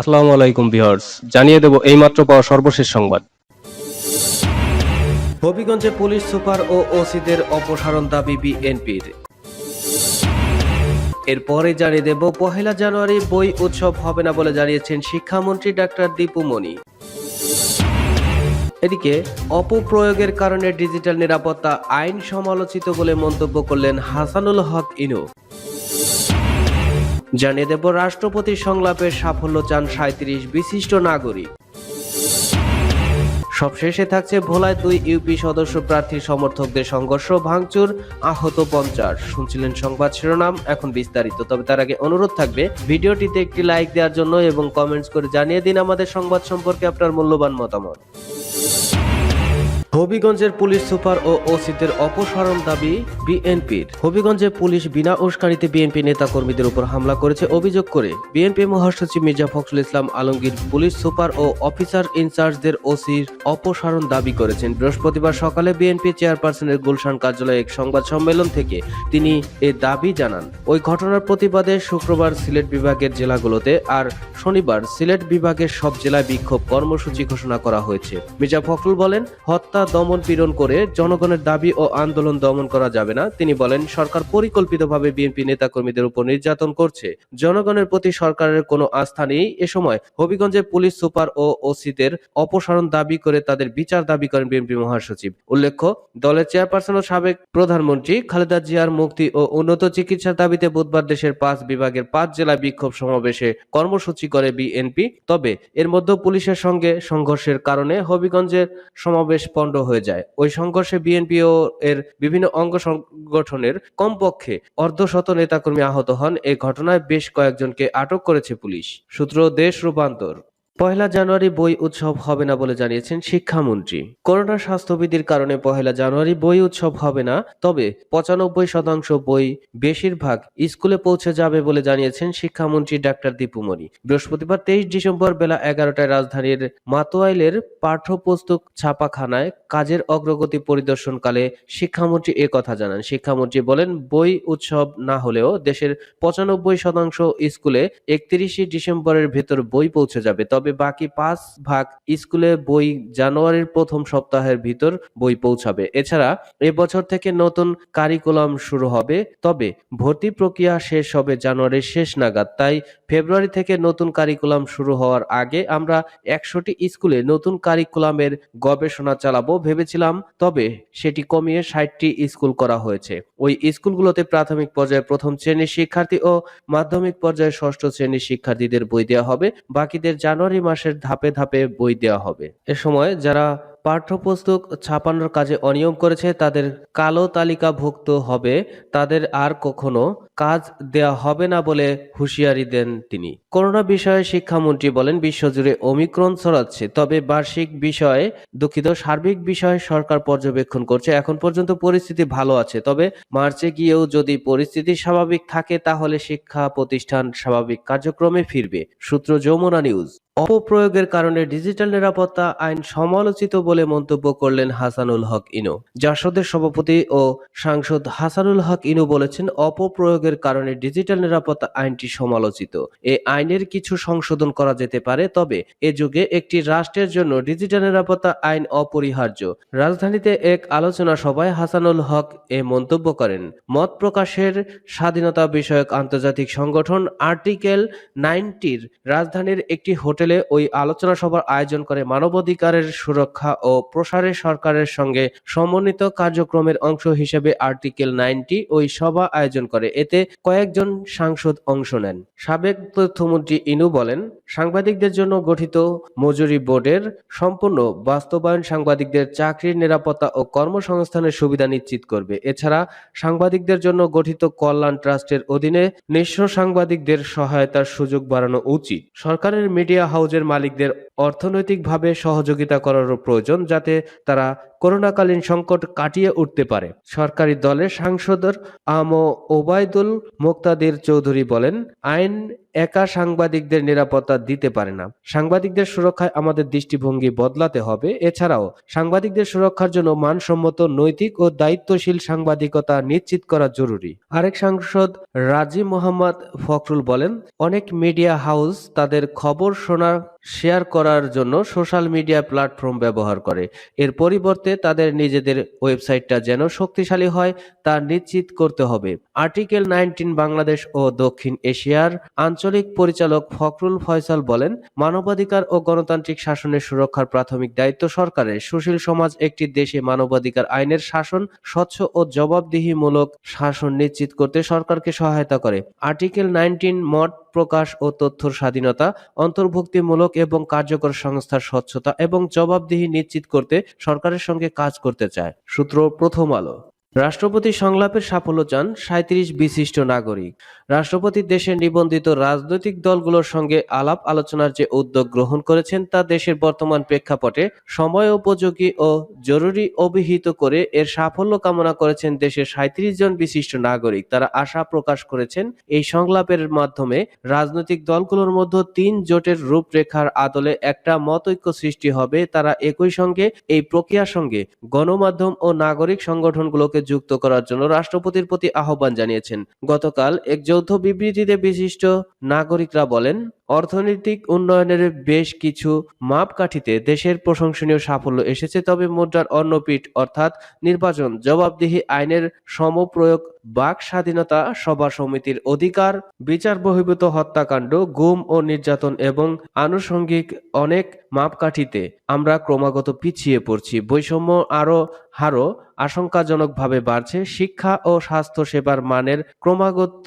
আসসালামু আলাইকুম ভিউয়ার্স, জানিয়ে দেব এইমাত্র পাওয়া সর্বশেষ সংবাদ। হবিগঞ্জে পুলিশ সুপার ও ওসিদের অপসারণ দাবি বিএনপির। এরপরে জানিয়ে দেব, পহেলা জানুয়ারি বই উৎসব হবে না বলে জানিয়েছেন শিক্ষামন্ত্রী ডাক্তার দীপু মনি। এদিকে, অপপ্রয়োগের কারণে ডিজিটাল নিরাপত্তা আইন সমালোচিত বলে মন্তব্য করলেন হাসানুল হক ইনু। জানিয়ে দেব রাষ্ট্রপতি সংলাপের সাফল্য চান সাঁত্রিশ বিশিষ্ট নাগরিক। সবশেষে থাকছে ভোলায় দুই ইউপি সদস্য প্রার্থীর সমর্থকদের সংঘর্ষ, ভাঙচুর, আহত পঞ্চাশ। শুনছিলেন সংবাদ শিরোনাম, এখন বিস্তারিত। তবে তার আগে অনুরোধ থাকবে, ভিডিওটিতে একটি লাইক দেওয়ার জন্য এবং কমেন্টস করে জানিয়ে দিন আমাদের সংবাদ সম্পর্কে আপনার মূল্যবান মতামত। হবিগঞ্জের পুলিশ সুপার ও ওসিদের অপসারণ দাবি বিএনপির। হবিগঞ্জে পুলিশ বিনা উস্কানিতে বিএনপি নেতা কর্মীদের উপর হামলা করেছে অভিযোগ করে বিএনপি মহাসচিব মির্জা ফখরুল ইসলাম আলমগীর পুলিশ সুপার ও অফিসার ইনচার্জদের ওসির অপসারণ দাবি করেছেন। বৃহস্পতিবার সকালে বিএনপি চেয়ারপারসনের গুলশান কার্যালয়ে এক সংবাদ সম্মেলন থেকে তিনি এ দাবি জানান। ওই ঘটনার প্রতিবাদে শুক্রবার সিলেট বিভাগের জেলাগুলোতে আর শনিবার সিলেট বিভাগের সব জেলায় বিক্ষোভ কর্মসূচি ঘোষণা করা হয়েছে। মির্জা ফখরুল বলেন, হত্যা দমন পীড়ন করে জনগণের দাবি ও আন্দোলন দমন করা যাবে না। তিনি বলেন, সরকার পরিকল্পিতভাবে বিএনপি নেতাকর্মীদের উপর নির্যাতন করছে। জনগণের প্রতি সরকারের কোনো আস্থা নেই। এ সময় হবিগঞ্জে পুলিশ সুপার ও ওসিদের অপসারণ দাবি করে তাদের বিচার দাবি করেন বিএনপি মহাসচিব। উল্লেখ্য, দলের চেয়ারপারসন ও সাবেক প্রধানমন্ত্রী খালেদা জিয়ার মুক্তি ও উন্নত চিকিৎসার দাবিতে বুধবার দেশের পাঁচ বিভাগের পাঁচ জেলায় বিক্ষোভ সমাবেশে কর্মসূচি করে বিএনপি। তবে এর মধ্যে পুলিশের সঙ্গে সংঘর্ষের কারণে হবিগঞ্জের সমাবেশ পণ্ড হয়ে যায়। ওই সংঘর্ষে বিএনপি ও এর বিভিন্ন অঙ্গ সংগঠনের কমপক্ষে অর্ধশত নেতাকর্মী আহত হন। এ ঘটনায় বেশ কয়েকজনকে আটক করেছে পুলিশ। সূত্র দেশ রূপান্তর। পয়লা জানুয়ারি বই উৎসব হবে না বলে জানিয়েছেন শিক্ষামন্ত্রী। করোনা স্বাস্থ্যবিধির কারণে পহেলা জানুয়ারি বই উৎসব হবে না, তবে পঁচানব্বই শতাংশ বই বেশিরভাগ স্কুলে পৌঁছে যাবে বলে জানিয়েছেন শিক্ষামন্ত্রী ডাক্তার দীপুমণি বৃহস্পতিবার তেইশ ডিসেম্বর বেলা এগারোটায় রাজধানীর মাতোয়াইলের পাঠ্যপুস্তক ছাপাখানায় কাজের অগ্রগতি পরিদর্শনকালে শিক্ষামন্ত্রী এ কথা জানান। শিক্ষামন্ত্রী বলেন, বই উৎসব না হলেও দেশের পঁচানব্বই শতাংশ স্কুলে একত্রিশে ডিসেম্বরের ভেতর বই পৌঁছে যাবে, তবে বাকি পাঁচ ভাগ স্কুলে বই জানুয়ারির প্রথম সপ্তাহের ভিতর বই পৌঁছাবে। এছাড়া এবছর থেকে নতুন কারিকুলাম শুরু হবে, তবে ভর্তি প্রক্রিয়া শেষ হবে জানুয়ারির শেষ নাগাদ। তাই ফেব্রুয়ারি থেকে নতুন কারিকুলাম শুরু হওয়ার আগে আমরা একশোটি স্কুলে নতুন কারিকুলামের গবেষণা চালাবো ভেবেছিলাম, তবে সেটি কমিয়ে ষাটটি স্কুল করা হয়েছে। ওই স্কুলগুলোতে প্রাথমিক পর্যায়ে প্রথম শ্রেণির শিক্ষার্থী ও মাধ্যমিক পর্যায়ে ষষ্ঠ শ্রেণির শিক্ষার্থীদের বই দেওয়া হবে। বাকিদের জানুয়ারি মাসের ধাপে ধাপে বই দেওয়া হবে। এ সময় যারা পাঠ্যপুস্তক ছাপানোর কাজে অনিয়ম করেছে, তাদের কালো তালিকাভুক্ত হবে। তাদের আর কখনো কাজ দেয়া হবে না বলে হুঁশিয়ারি দেন তিনি। করোনা বিষয়ে শিক্ষামন্ত্রী বলেন, বিশ্বজুড়ে অমিক্রণ ছড়াচ্ছে, তবে বার্ষিক বিষয়ে দুঃখিত, সার্বিক বিষয়ে সরকার পর্যবেক্ষণ করছে। এখন পর্যন্ত পরিস্থিতি ভালো আছে, তবে মার্চে গিয়েও যদি পরিস্থিতি স্বাভাবিক থাকে, তাহলে শিক্ষা প্রতিষ্ঠান স্বাভাবিক কার্যক্রমে ফিরবে। সূত্র যমুনা নিউজ। অপপ্রয়োগের কারণে ডিজিটাল নিরাপত্তা আইন সমালোচিত বলে মন্তব্য করলেন হাসানুল হক ইনু। জাসদের সভাপতি ও সাংসদ হাসানুল হক ইনু বলেছেন, অপপ্রয়োগের কারণে ডিজিটাল নিরাপত্তা আইনটি সমালোচিত। এ আইনের কিছু সংশোধন করা যেতে পারে, তবে এ যুগে একটি রাষ্ট্রের জন্য ডিজিটাল নিরাপত্তা আইন অপরিহার্য। রাজধানীতে এক আলোচনা সভায় হাসানুল হক এ মন্তব্য করেন, মত প্রকাশের স্বাধীনতা বিষয়ক আন্তর্জাতিক সংগঠন আর্টিকেল নাইনটির রাজধানীর একটি হোটেলে ওই আলোচনা সভার আয়োজন করে মানবাধিকারের সুরক্ষা ও প্রসারে সরকারের সঙ্গে সমন্বিত কার্যক্রমের অংশ হিসেবে আর্টিকেল নাইনটি ওই সভা আয়োজন করে। এতে কয়েকজন সাংসদ অংশ নেন। সাবেক তথ্যমন্ত্রী ইনু বলেন, সাংবাদিকদের জন্য গঠিত মজুরি বোর্ডের সম্পূর্ণ বাস্তবায়ন সাংবাদিকদের চাকরির নিরাপত্তা ও কর্মসংস্থানের সুবিধা নিশ্চিত করবে। এছাড়া সাংবাদিকদের জন্য গঠিত কল্যাণ ট্রাস্টের অধীনে নিঃস্ব সাংবাদিকদের সহায়তার সুযোগ বাড়ানো উচিত। সরকারের মিডিয়া হাউজের মালিকদের অর্থনৈতিকভাবে সহযোগিতা করারও প্রয়োজন যাতে তারা করোনাকালীন সংকট কাটিয়ে উঠতে পারে। সরকারি দলের সাংসদর আম ওবায়দুল মোক্তাদির চৌধুরী বলেন, আইন একা সাংবাদিকদের নিরাপত্তা দিতে পারে না। সাংবাদিকদের সুরক্ষায় আমাদের দৃষ্টিভঙ্গি বদলাতে হবে। এছাড়াও, সাংবাদিকদের সুরক্ষার জন্য মানসম্মত, নৈতিক ও দায়িত্বশীল সাংবাদিকতা নিশ্চিত করা জরুরি। আরেক সাংসদ রাজি মোহাম্মদ ফখরুল বলেন, অনেক মিডিয়া হাউস তাদের খবর, শোনা, শেয়ার করার জন্য সোশ্যাল মিডিয়া প্ল্যাটফর্ম ব্যবহার করে। এর পরিবর্তে তাদের নিজেদের ওয়েবসাইটটা যেন শক্তিশালী হয়, তা নিশ্চিত করতে হবে। আর্টিকেল নাইনটিন বাংলাদেশ ও দক্ষিণ এশিয়ার আঞ্চলিক পরিচালক ফখরুল ফয়সাল বলেন, মানবাধিকার ও গণতান্ত্রিক শাসনের সুরক্ষার প্রাথমিক দায়িত্ব সরকারের। সুশীল সমাজ একটি দেশে মানবাধিকার আইনের শাসন স্বচ্ছ ও জবাবদিহিমূলক শাসন নিশ্চিত করতে সরকারকে সহায়তা করে। আর্টিকেল নাইনটিন মত প্রকাশ ও তথ্যর স্বাধীনতা, অন্তর্ভুক্তিমূলক এবং কার্যকর সংস্থার স্বচ্ছতা এবং জবাবদিহি নিশ্চিত করতে সরকারের সঙ্গে কাজ করতে চায়। সূত্র প্রথম আলো। রাষ্ট্রপতি সংলাপের সাফল্য চান সাঁত্রিশ বিশিষ্ট নাগরিক। রাষ্ট্রপতি দেশের নিবন্ধিত রাজনৈতিক দলগুলোর সঙ্গে আলাপ আলোচনার যে উদ্যোগ গ্রহণ করেছেন তা দেশের বর্তমান প্রেক্ষাপটে সময় উপযোগী ও জরুরি অভিহিত করে এর সাফল্য কামনা করেছেন দেশের সাঁত্রিশ জন বিশিষ্ট নাগরিক। তারা আশা প্রকাশ করেছেন, এই সংলাপের মাধ্যমে রাজনৈতিক দলগুলোর মধ্যে তিন জোটের রূপরেখার আদলে একটা মতৈক্য সৃষ্টি হবে। তারা একই সঙ্গে এই প্রক্রিয়ার সঙ্গে গণমাধ্যম ও নাগরিক সংগঠনগুলোকে যুক্ত করার জন্য রাষ্ট্রপতির প্রতি আহ্বান জানিয়েছেন। গতকাল এক যৌথ বিবৃতিতে বিশিষ্ট নাগরিকরা বলেন, অর্থনৈতিক উন্নয়নের বেশ কিছু মাপকাঠিতে দেশের প্রশংসনীয় সাফল্য এসেছে, তবে মুদ্রার অন্নপীঠ অর্থাৎ নির্বাচন জবাবদিহি আইনের সমপ্রয়োগ, বাক স্বাধীনতা সভা সমিতির অধিকার, বিচার বহির্ভূত হত্যাকাণ্ড, গুম ও নির্যাতন এবং আনুষঙ্গিক অনেক মাপকাঠিতে আমরা ক্রমাগত পিছিয়ে পড়ছি। বৈষম্য আরও হারও আশঙ্কাজনকভাবে বাড়ছে। শিক্ষা ও স্বাস্থ্য সেবার মানের ক্রমাগত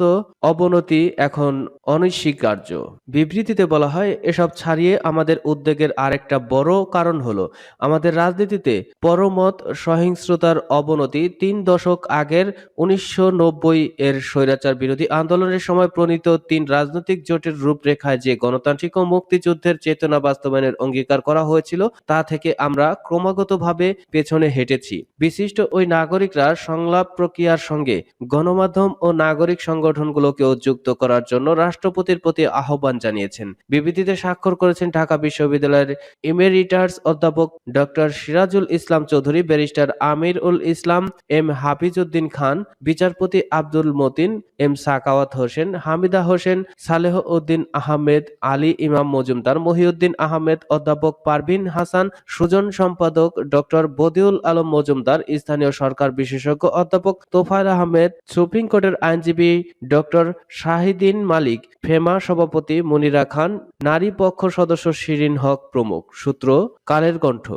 অবনতি এখন অনস্বীকার্য। বিবৃতিতে বলা হয়, এসব ছাড়িয়ে আমাদের উদ্বেগের আরেকটা বড় কারণ হলো, আমাদের রাজনীতিতে পরমত সহিংসতার অবনতি তিন দশক আগের উনিশশো নব্বই এর স্বৈরাচার বিরোধী আন্দোলনের সময় প্রণীত তিন রাজনৈতিক জোটের রূপরেখায় যে গণতান্ত্রিক ও মুক্তিযুদ্ধের চেতনা বাস্তবায়নের অঙ্গীকার করা হয়েছিল তা থেকে আমরা ক্রমাগতভাবে পেছনে হেঁটেছি। বিশিষ্ট ওই নাগরিকরা সংলাপ প্রক্রিয়ার সঙ্গে গণমাধ্যম ও নাগরিক সংগঠনগুলোকেও যুক্ত করার জন্য রাষ্ট্রপতির প্রতি আহ্বান জানিয়েছেন। বিবৃতিতে স্বাক্ষর করেছেন ঢাকা বিশ্ববিদ্যালয়ের ইমেরিটার্স অধ্যাপক doctor Sirajul Islam Chowdhury, barrister Amir ul Islam, M Hafizuddin Khan, বিচারপতি আব্দুল মতিন, এম সাকাওয়াত হোসেন, হামিদা হোসেন, সালেহ উদ্দিন আহমেদ, আলী ইমাম মজুমদার, মহিউদ্দিন আহমেদ, অধ্যাপক পারভিন হাসান, সুজন সম্পাদক ডক্টর বদিউল আলম মজুমদার, স্থানীয় সরকার বিশেষজ্ঞ অধ্যাপক তোফায়ল আহমেদ, সুপ্রিম কোর্টের আইনজীবী ডক্টর শাহিদিন মালিক, ফেমা সভাপতি মনিরা খান, নারী পক্ষ সদস্য শিরিন হক প্রমুখ। সূত্র, কালের কণ্ঠ।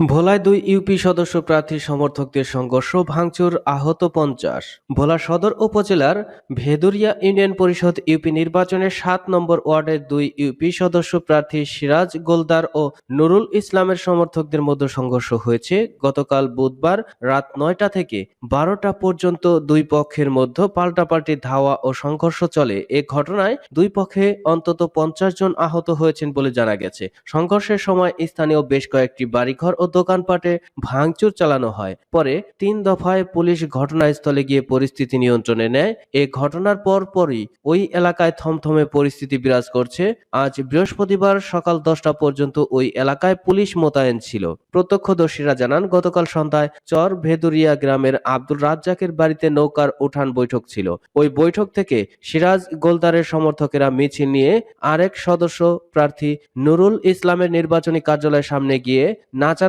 ভোলায় দুই ইউপি সদস্য প্রার্থীর সমর্থকদের সংঘর্ষ ভাঙচুর আহত পঞ্চাশ। ভোলা সদর উপজেলার ভেদুরিয়া ইউনিয়ন পরিষদ ইউপি নির্বাচনের সাত নম্বর ওয়ার্ডের দুই ইউপি সদস্য প্রার্থী সিরাজ গোলদার ও নুরুল ইসলামের সমর্থকদের মধ্যে সংঘর্ষ হয়েছে। গতকাল বুধবার রাত নয়টা থেকে বারোটা পর্যন্ত দুই পক্ষের মধ্যে পাল্টাপাল্টি ধাওয়া ও সংঘর্ষ চলে। এ ঘটনায় দুই পক্ষে অন্তত পঞ্চাশ জন আহত হয়েছেন বলে জানা গেছে। সংঘর্ষের সময় স্থানীয় বেশ কয়েকটি বাড়িঘর ও দোকানপাটে ভাঙচুর চালানো হয়। পরে তিন দফায় পুলিশ ঘটনাস্থলে গিয়ে পরিস্থিতি নিয়ন্ত্রণে নেয়। এ ঘটনার পর পরই ওই এলাকায় থমথমে পরিস্থিতি বিরাজ করছে। আজ বৃহস্পতিবার সকাল দশটা পর্যন্ত ওই এলাকায় পুলিশ মোতায়েন ছিল। প্রত্যক্ষদর্শীরা জানান, গতকাল সন্ধ্যায় চর ভেদুরিয়া গ্রামের আব্দুল রাজ্জাকের বাড়িতে নৌকার উঠান বৈঠক ছিল। ওই বৈঠক থেকে সিরাজ গোলদারের সমর্থকেরা মিছিল নিয়ে আরেক সদস্য প্রার্থী নুরুল ইসলামের নির্বাচনী কার্যালয়ের সামনে গিয়ে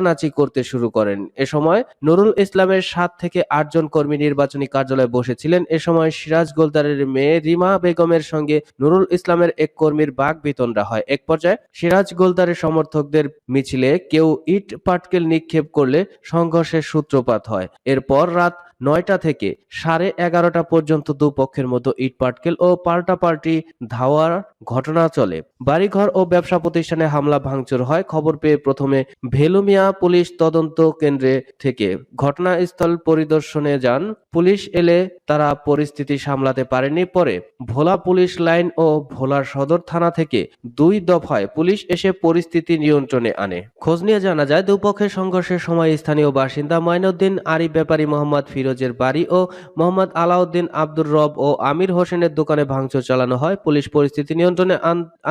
নাচানাচি করতে শুরু করেন। এ সময় নুরুল ইসলামের সাত থেকে আটজন কর্মী নির্বাচনী কার্যালয়ে বসেছিলেন। এ সময় সিরাজ গোলদারের মেয়ে রিমা বেগমের সঙ্গে নুরুল ইসলামের এক কর্মীর বাঘ বিতণ্ডা হয়। এক পর্যায়ে সিরাজ গোলদারের সমর্থকদের মিছিলে কেউ ইট পাটকেল নিক্ষেপ করলে সংঘর্ষের সূত্রপাত হয়। এরপর রাত নয়টা থেকে সাড়ে এগারোটা পর্যন্ত দুপক্ষের মধ্যে ইটপাটকেল ও পাল্টাপাল্টি ধাওয়ার ঘটনা চলে। বাড়িঘর ও ব্যবসা প্রতিষ্ঠানে হামলা, ভাঙচুর হয়, খবর পেয়ে প্রথমে ভেলুমিয়া পুলিশ তদন্ত কেন্দ্রে থেকে ঘটনাস্থল পরিদর্শনে যান। পুলিশ এলে তারা পরিস্থিতি সামলাতে পারেনি। পরে ভোলা পুলিশ লাইন ও ভোলার সদর থানা থেকে দুই দফায় পুলিশ এসে পরিস্থিতি নিয়ন্ত্রণে আনে। খোঁজ নিয়ে জানা যায়, দুপক্ষের সংঘর্ষের সময় স্থানীয় বাসিন্দা মঈনুদ্দিন আরিফ, ব্যাপারী মোহাম্মদ ফিরোজের বাড়ি ও মোহাম্মদ আলাউদ্দিন আব্দুর রব ও আমির হোসেনের দোকানে ভাঙচুর চালানো হয়। পুলিশ পরিস্থিতি নিয়ন্ত্রণে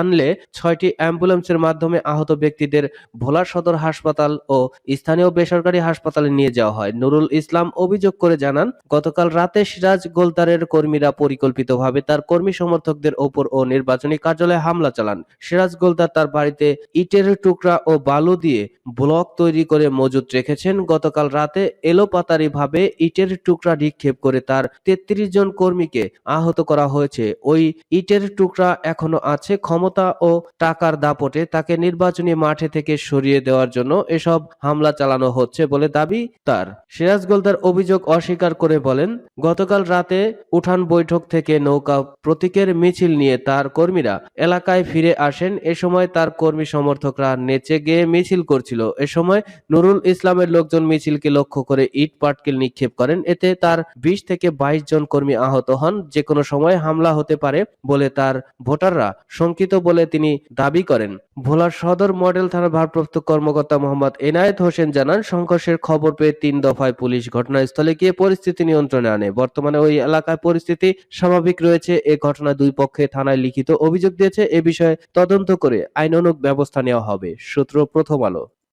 আনলে ছয়টি অ্যাম্বুলেন্সের মাধ্যমে আহত ব্যক্তিদের ভোলা সদর হাসপাতাল ও স্থানীয় বেসরকারি হাসপাতালে নিয়ে যাওয়া হয়। নুরুল ইসলাম অভিযোগ করে জানান, গতকাল রাতে সিরাজ গোলদারের কর্মীরা পরিকল্পিতভাবে তার কর্মী সমর্থকদের ওপর ও নির্বাচনী কার্যালয়ে হামলা চালান। সিরাজ গোলদার তার বাড়িতে ইটের টুকরা ও বালু দিয়ে ব্লক তৈরি করে মজুত রেখেছেন। গতকাল রাতে এলোপাতারি ভাবে ইটের টুকরা নিক্ষেপ করে তার তেত্রিশ জন কর্মীকে আহত করা হয়েছে। ওই ইটের টুকরা এখনও আছে, ক্ষমতা ও টাকার দাপটে তাকে নির্বাচনী মাঠে থেকে সরিয়ে দেওয়ার জন্য এসব হামলা চালানো হচ্ছে বলে দাবি তার। সিরাজ গোলদার অভিযোগ অস্বীকার করে বলেন, গতকাল রাতে উঠান বৈঠক থেকে নৌকা প্রতীকের মিছিল নিয়ে তার কর্মীরা এলাকায় ফিরে আসেন। এ সময় তার কর্মী সমর্থকরা নেচে গিয়ে মিছিল করছিল। এ সময় নুরুল ইসলামের লোকজন মিছিলকে লক্ষ্য করে ইট পাটকেল নিক্ষেপ করেন এতে তার বিশ থেকে বাইশ জন কর্মী আহত হন। যে কোনো সময় হামলা হতে পারে বলে তার ভোটাররা শঙ্কিত বলে তিনি দাবি করেন। ভোলার সদর মডেল থানার ভারপ্রাপ্ত কর্মকর্তা মোহাম্মদ এনায়েত হোসেন জানান, সংঘর্ষের খবর পেয়ে তিন দফায় পুলিশ ঘটনাস্থলে গিয়ে পরিস্থিতি নিয়ন্ত্রণে আনে। বর্তমানে ওই এলাকায় পরিস্থিতি স্বাভাবিক রয়েছে। এ ঘটনায় দুই পক্ষে থানায় লিখিত অভিযোগ দিয়েছে। এ বিষয়ে তদন্ত করে আইনানুগ ব্যবস্থা নেওয়া হবে। সূত্র প্রথম আলো।